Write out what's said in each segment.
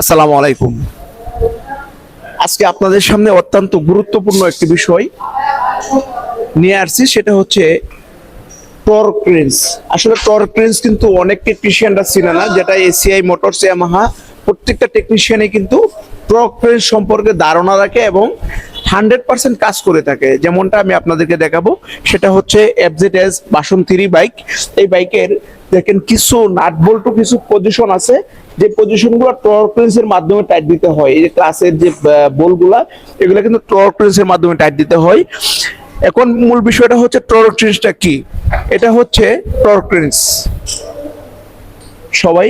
আসসালামু আলাইকুম। আজকে আপনাদের সামনে অত্যন্ত গুরুত্বপূর্ণ একটি বিষয় নিয়ে আসছি, সেটা হচ্ছে টর্ক রেঞ্জ। আসলে টর্ক রেঞ্জ কিন্তু অনেক টেকনিশিয়ানরা চিনে না, যেটা এসিআই মোটরস ইয়ামাহা প্রত্যেকটা টেকনিশিয়ানে কিন্তু টর্ক রেঞ্জ সম্পর্কে ধারণা রাখে এবং হান্ড্রেড পার্সেন্ট কাজ করে থাকে। যেমনটা আমি আপনাদেরকে দেখাবো, সেটা হচ্ছে এফজেড এস বাসন্তী বাইক এই বাইকের দেখেন কিছু নাট বল্টু কিছু পজিশন আছে যে পজিশনগুলো টর্ক রেঞ্জের মাধ্যমে টাইট দিতে হয়, এই যে ক্লাসের যে বলগুলা, এগুলো কিন্তু টর্ক রেঞ্জের মাধ্যমে টাইট দিতে হয়। এখন মূল বিষয়টা হচ্ছে টর্ক রেঞ্জটা কি? এটা হচ্ছে টর্ক রেঞ্জ সবাই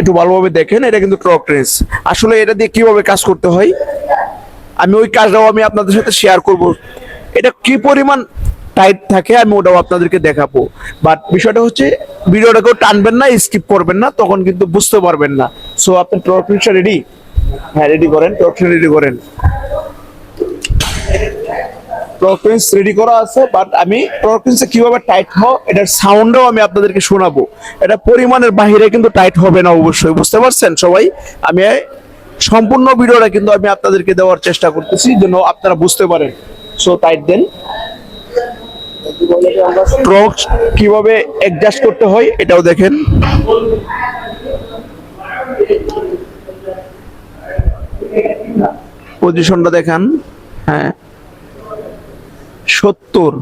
একটু ভালোভাবে দেখেন, এটা কিন্তু টর্ক রেঞ্জ আসলে এটা দিয়ে কীভাবে কাজ করতে হয়? আমি ওই কাজটাও আমি আপনাদের সাথে শেয়ার করব। এটা কি পরিমাণ টাইট থাকে আমি ওটাও আপনাদেরকে দেখাবো। বাট বিষয়টা হচ্ছে ভিডিওটাকেও টানবেন না স্কিপ করবেন না, তখন কিন্তু বুঝতে পারবেন না। সো আপনি রেঞ্জটা রেডি হ্যাঁ রেডি করেন টর্ক রেডি করেন। টর্কেন্স রেডি করা আছে বাট আমি টর্কেন্সে কীভাবে টাইট হয় এটার সাউন্ডও আমি আপনাদেরকে শোনাবো। এটা পরিমাণের বাহিরে কিন্তু টাইট হবে না অবশ্যই, বুঝতে পারছেন সবাই? আমি সম্পূর্ণ ভিডিওটা কিন্তু আমি আপনাদেরকে দেওয়ার চেষ্টা করতেছি, যেন আপনারা বুঝতে পারেন। সো টাইট দেন। ট্রক কীভাবে অ্যাডজাস্ট করতে হয়, এটাও দেখেন। পজিশনটা দেখান হ্যাঁ। সত্তর।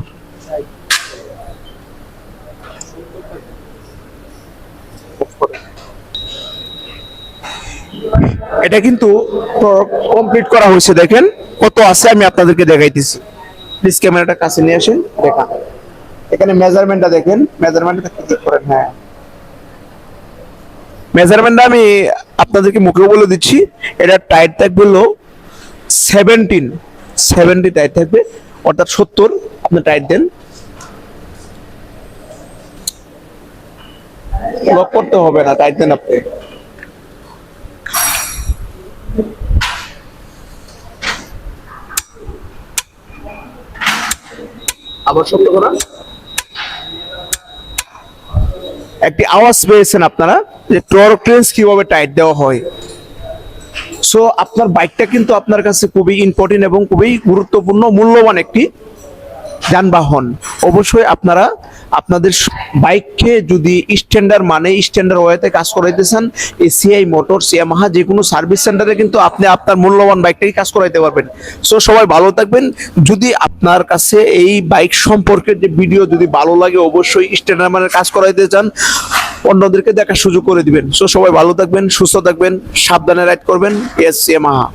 এটা কিন্তু কমপ্লিট করা হয়েছে, দেখেন। কত আছে আমি আপনাদেরকে দেখাইতেছি। প্লিজ ক্যামেরাটা কাছে নিয়ে আসেন, দেখান। এখানে মেজারমেন্টটা দেখেন। মেজারমেন্টটা ক্লিক করেন? হ্যাঁ। মেজারমেন্টটা আমি আপনাদেরকে মুখে বলে দিচ্ছি। এটা টাইট থাকবে হলো সেভেন্টিন সেভেন্টি টাইট থাকবে। অর্থাৎ সত্তর আপনি টাইট দেন। লক করতে হবে না টাইট দেন আপনি। আবার শব্দ করা একটি আওয়াজ পেয়েছেন আপনারা, যে টর্ক কীভাবে টাইট দেওয়া হয়। সো আপনার বাইকটা কিন্তু আপনার কাছে খুবই ইম্পর্টেন্ট এবং খুবই গুরুত্বপূর্ণ, মূল্যবান একটি যানবাহন। অবশ্যই আপনারা আপনাদের বাইককে যদি স্ট্যান্ডার্ড মানে স্ট্যান্ডার্ড ওয়েতে কাজ করাইতে চান এসিআই মোটরস ইয়ামাহা যে কোনো সার্ভিস সেন্টারে কিন্তু আপনি আপনার মূল্যবান বাইকটাকে কাজ করাইতে পারবেন। সো সবাই ভালো থাকবেন। যদি আপনার কাছে এই বাইক সম্পর্কে যে ভিডিও যদি ভালো লাগে, অবশ্যই স্ট্যান্ডার্ড মানের কাজ করাইতে চান, অন্যদেরকে দেখার সুযোগ করে দিবেন। সো সবাই ভালো থাকবেন, সুস্থ থাকবেন, সাবধানে রাইড করবেন। S Yamaha